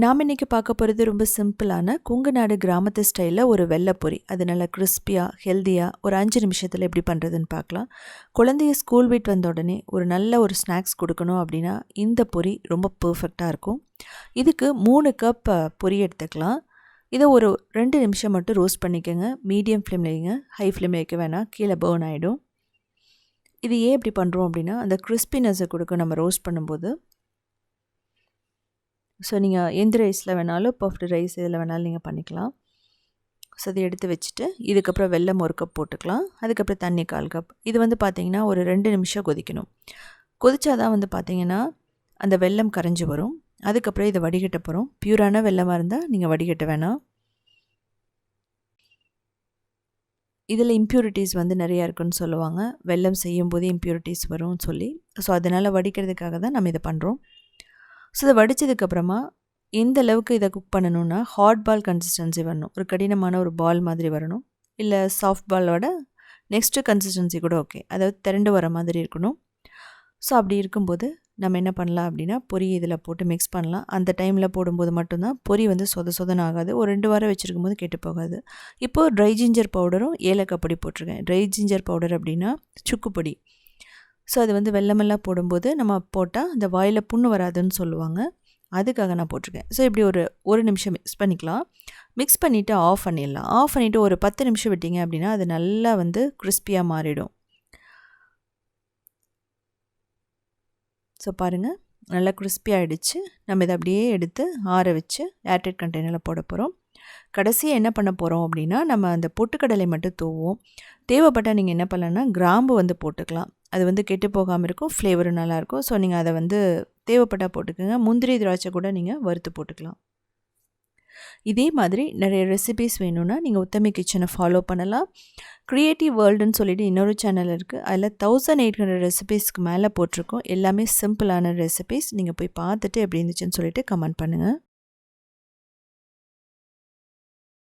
நாம் இன்றைக்கி பார்க்க போகிறது ரொம்ப சிம்பிளான குங்குநாடு கிராமத்து ஸ்டைலில் ஒரு வெள்ளைப்பொரி அது நல்லா கிறிஸ்பியாக ஹெல்த்தியாக ஒரு அஞ்சு நிமிஷத்தில் எப்படி பண்ணுறதுன்னு பார்க்கலாம். குழந்தைய ஸ்கூல் விட்டு வந்த உடனே ஒரு நல்ல ஒரு ஸ்நாக்ஸ் கொடுக்கணும் அப்படின்னா இந்த பொரி ரொம்ப பர்ஃபெக்டாக இருக்கும். இதுக்கு மூணு கப் பொரி எடுத்துக்கலாம். இதை ஒரு ரெண்டு நிமிஷம் மட்டும் ரோஸ்ட் பண்ணிக்கோங்க. மீடியம் ஃப்ளேமில் வைங்க. ஹை ஃப்ளேமில் வைக்க வேணாம். கீழே பேர்ன் ஆகிடும் இது ஏன் இப்படி பண்ணுறோம் அப்படின்னா அந்த கிறிஸ்பினஸை கொடுக்க நம்ம ரோஸ்ட் பண்ணும்போது ஸோ நீங்கள் எந்த ரைஸில் வேணாலும் பஃப்டு ரைஸ் இதில் வேணாலும் நீங்கள் பண்ணிக்கலாம். ஸோ அதை எடுத்து வச்சுட்டு இதுக்கப்புறம் வெள்ளம் ஒரு கப் போட்டுக்கலாம். அதுக்கப்புறம் தண்ணி கால் கப் இது வந்து பார்த்திங்கன்னா ஒரு ரெண்டு நிமிஷம் கொதிக்கணும். கொதிச்சா தான் வந்து பார்த்திங்கன்னா அந்த வெள்ளம் கரைஞ்சி வரும். அதுக்கப்புறம் இதை வடிகட்ட போகிறோம் பியூரான வெள்ளமாக இருந்தால் நீங்கள் வடிகட்ட வேணாம். இதில் இம்ப்யூரிட்டிஸ் வந்து நிறையா இருக்குன்னு சொல்லுவாங்க. வெள்ளம் செய்யும் போதே இம்ப்யூரிட்டிஸ் வரும்னு சொல்லி. ஸோ அதனால் வடிக்கிறதுக்காக தான் நம்ம இதை பண்ணுறோம் ஸோ இதை வடித்ததுக்கப்புறமா எந்த அளவுக்கு இதை குக் பண்ணணும்னா ஹாட் பால் கன்சிஸ்டன்சி வரணும். ஒரு கடினமான ஒரு பால் மாதிரி வரணும். இல்லை சாஃப்ட் பாலோட நெக்ஸ்ட்டு கன்சிஸ்டன்சி கூட ஓகே அதாவது திரண்டு வர மாதிரி இருக்கணும். ஸோ அப்படி இருக்கும்போது நம்ம என்ன பண்ணலாம் அப்படின்னா பொரி இதில் போட்டு மிக்ஸ் பண்ணலாம். அந்த டைமில் போடும்போது மட்டும்தான் பொரி வந்து சொத சொதன ஆகாது. ஒரு ரெண்டு வாரம் வச்சுருக்கும் போது கெட்டு போகாது. இப்போது ட்ரை ஜிஞ்சர் பவுடரும் ஏலக்காய் பொடி போட்டிருக்கேன். ட்ரை ஜிஞ்சர் பவுடர் அப்படின்னா சுக்கு பொடி. ஸோ அது வந்து வெள்ளமெல்லாம் போடும்போது நம்ம போட்டால் அந்த வாயில் புண்ணு வராதுன்னு சொல்லுவாங்க. அதுக்காக நான் போட்டிருக்கேன். ஸோ இப்படி ஒரு ஒரு நிமிஷம் மிக்ஸ் பண்ணிக்கலாம். மிக்ஸ் பண்ணிவிட்டு ஆஃப் பண்ணிடலாம். ஆஃப் பண்ணிவிட்டு ஒரு பத்து நிமிஷம் விட்டிங்க அப்படின்னா அது நல்லா வந்து கிறிஸ்பியாக மாறிடும். ஸோ பாருங்கள் நல்லா கிறிஸ்பி ஆகிடுச்சு நம்ம இதை அப்படியே எடுத்து ஆற வச்சு ஏர்டைட் கண்டெய்னரில் போட போகிறோம் கடைசியாக என்ன பண்ண போகிறோம் அப்படின்னா நம்ம அந்த பொட்டுக்கடலை மட்டும் தூவோம் தேவைப்பட்டால் நீங்கள் என்ன பண்ணலான்னா கிராம்பு வந்து போட்டுக்கலாம். அது வந்து கெட்டு போகாமல் இருக்கும் ஃப்ளேவரும் நல்லாயிருக்கும் ஸோ நீங்கள் அதை வந்து தேவைப்பட்டால் போட்டுக்கோங்க. முந்திரி திராட்சை கூட நீங்கள் வறுத்து போட்டுக்கலாம். இதே மாதிரி நிறைய ரெசிபீஸ் வேணும்னா நீங்கள் உத்தமி கிச்சனை ஃபாலோ பண்ணலாம். க்ரியேட்டிவ் வேர்ல்டுன்னு சொல்லிட்டு இன்னொரு சேனல் இருக்குது அதில் தௌசண்ட் எயிட் ஹண்ட்ரட் ரெசிபீஸ்க்கு மேலே போட்டிருக்கோம். எல்லாமே சிம்பிளான ரெசிபீஸ் நீங்கள் போய் பார்த்துட்டு எப்படி இருந்துச்சுன்னு சொல்லிட்டு கமெண்ட் பண்ணுங்கள்